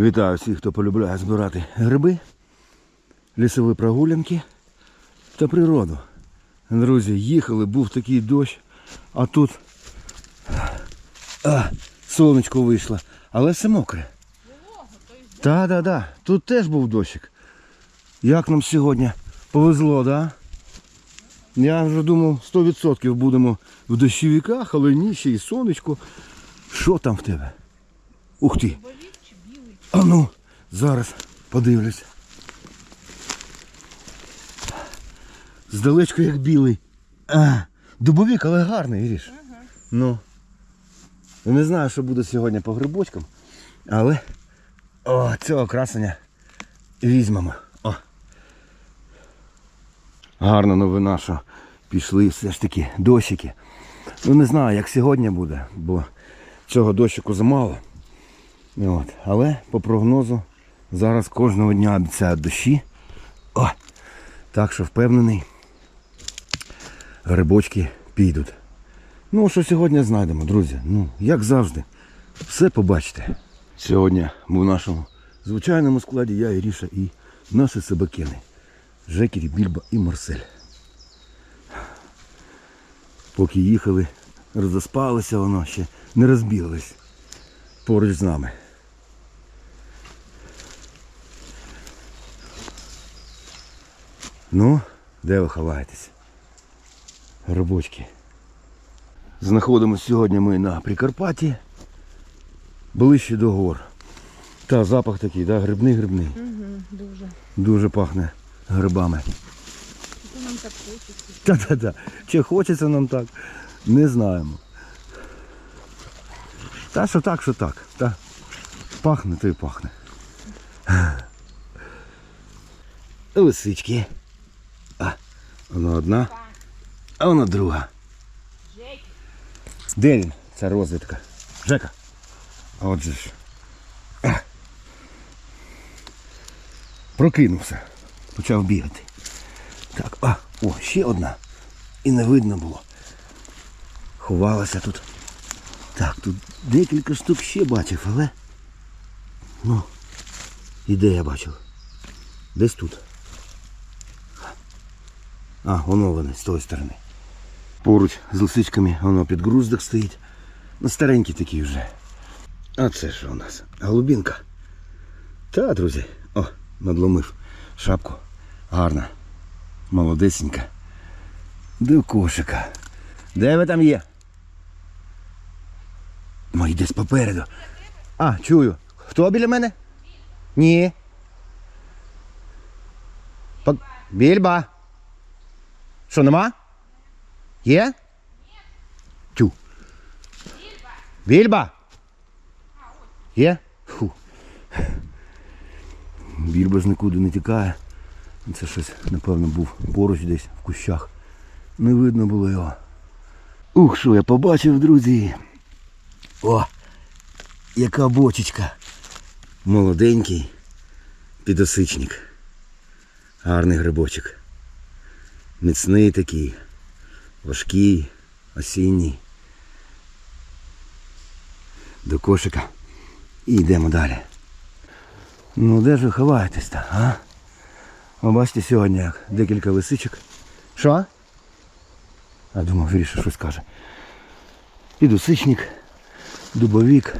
Вітаю всіх, хто полюбляє збирати гриби, лісові прогулянки та природу. Друзі, їхали, був такий дощ, а тут а, сонечко вийшло, але все мокре. Так. Тут теж був дощик. Як нам сьогодні повезло, да? Я вже думав, 100% будемо в дощовиках, але ні, ще й сонечко. Що там в тебе? Ух ти! А ну, зараз подивлюсь. Здалечко як білий. А, дубовик, але гарний, Іріш. Ну. Я не знаю, що буде сьогодні по грибочкам, але о, цього красення візьмемо. О. Гарна новина, що пішли все ж таки дощики. Ну не знаю, як сьогодні буде, бо цього дощику замало. От. Але по прогнозу зараз кожного дня обіцяють дощі. О! Так що впевнений, грибочки підуть. Ну, що сьогодні знайдемо, друзі. Ну, як завжди, все побачите. Сьогодні в нашому звичайному складі я, Іріша і наші собакини. Жекері, Більба і Марсель. Поки їхали, розоспалися воно ще, не розбіглись поруч з нами. Ну, де ви ховаєтесь? Робочки. Знаходимося сьогодні ми на Прикарпатті, ближче до гор. Та запах такий, да, грибний грибний. Угу, дуже. Дуже пахне грибами. Це нам так хочеться. Та-та-та. Чи хочеться нам так, не знаємо. Та що так, що так. Та. Пахне, то й пахне. Лисички. А, вона одна, а вона друга. Де він? Ця розвідка. Жека. А Отже ж. Прокинувся. Почав бігати. Так, а, о, ще одна. І не видно було. Ховалася тут. Так, тут декілька штук ще бачив, але. Ну. І де я бачив? Десь тут. А, воно вони з тої сторони. Поруч з лисичками воно підгруздок стоїть. Ну, старенький такий вже. А це що у нас? Голубінка. Та, друзі. О, надломив шапку. Гарна. Молодесенька. До кошика. Де ви там є? Ой, десь попереду. А, чую. Хто біля мене? Ні. По... Більба. Що, нема? Є? Тю. Більба. Є? Фу. Більба ж нікуди не тікає. Це щось, напевно, був поруч десь в кущах. Не видно було його. Ух, що я побачив, друзі. О! Яка бочечка. Молоденький підосичник. Гарний грибочок. Міцний такий. Важкий, осінній. До кошика. І йдемо далі. Ну де ж ви ховаєтесь там, а? Ви бачите сьогодні як декілька лисичок. Що? А думав, Гріша щось каже. Підусичник, дубовік,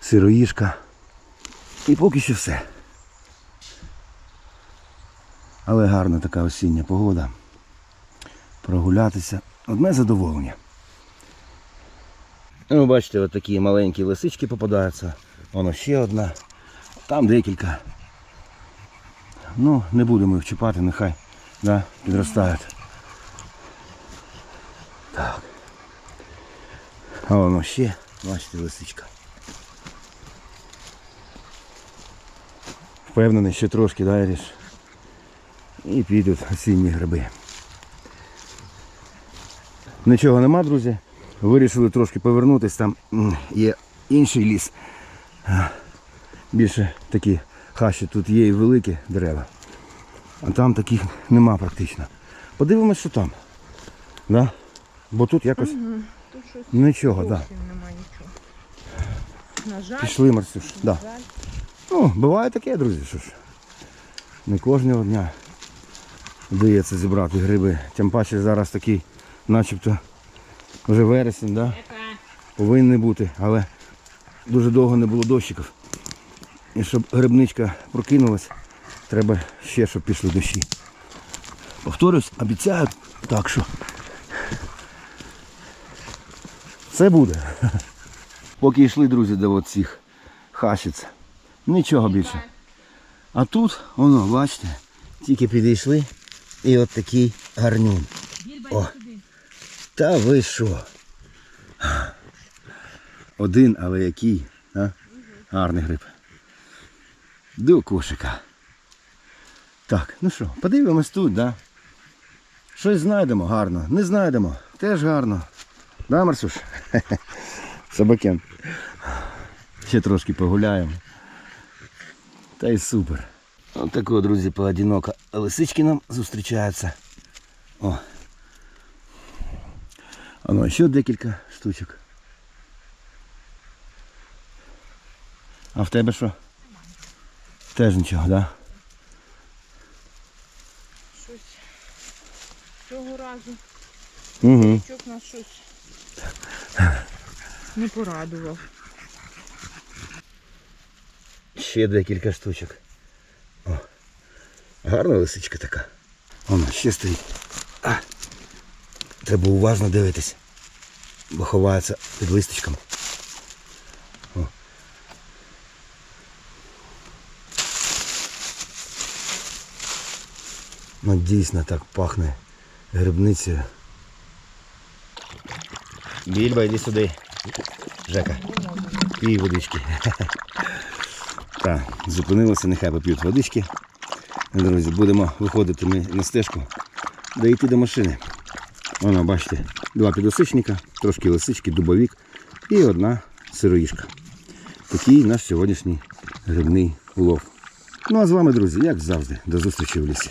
сироїшка. І поки що все. Але гарна така осіння погода. Прогулятися. Одне задоволення. Ну, бачите, от такі маленькі лисички попадаються. Воно ще одна. Там декілька. Ну, не будемо їх чіпати, нехай да, підростають. А воно ще, бачите, лисичка. Впевнений, ще трошки далі. І підуть осінні гриби. Нічого нема, друзі. Вирішили трошки повернутися, там є інший ліс. Більше такі хащі тут є і великі дерева. А там таких нема практично. Подивимось, що там. Да? Бо тут якось Тут щось нічого, так. Да. немає нічого. На жаль. Пішли, Марсюш. Да. На жаль. Ну, буває таке, друзі, що ж. Не кожного дня вдається зібрати гриби. Тим паче зараз такий, начебто, вже вересень, да? Повинен бути, але дуже довго не було дощиків. І щоб грибничка прокинулась, треба ще, щоб пішли дощі. Повторюсь, обіцяю, так що це буде. Поки йшли, друзі, до цих хащиць. Нічого більше. А тут, воно, бачите, тільки підійшли і от такий гарнюн. О. Та ви що? Один, але який, а? Гарний гриб. До кошика. Так, ну що, подивимось тут, да? Щось знайдемо гарно. Не знайдемо. Теж гарно. Да, Марсуш? Собакен. Ще трошки погуляємо. Та й супер. Ось такого, друзі, поодиноко. Лисички нам зустрічаються. О. Ано, ще декілька штучок. А в тебе що? Теж нічого, так? Да? Щось цього разу Угу. чок нас щось не порадував. Ще декілька штучок. О, гарна лисичка така. Воно ще стоїть. А, треба уважно дивитись. Бо ховається під листочком. Ну дійсно так пахне грибницею. Більба, йди сюди. Жека. Пій водички. Так, зупинилися, нехай поп'ють водички. Друзі, будемо виходити ми на стежку, де йти до машини. Воно, бачите, два підосичника, трошки лисички, дубовік і одна сироїшка. Такий наш сьогоднішній грибний улов. Ну а з вами, друзі, як завжди, до зустрічі в лісі.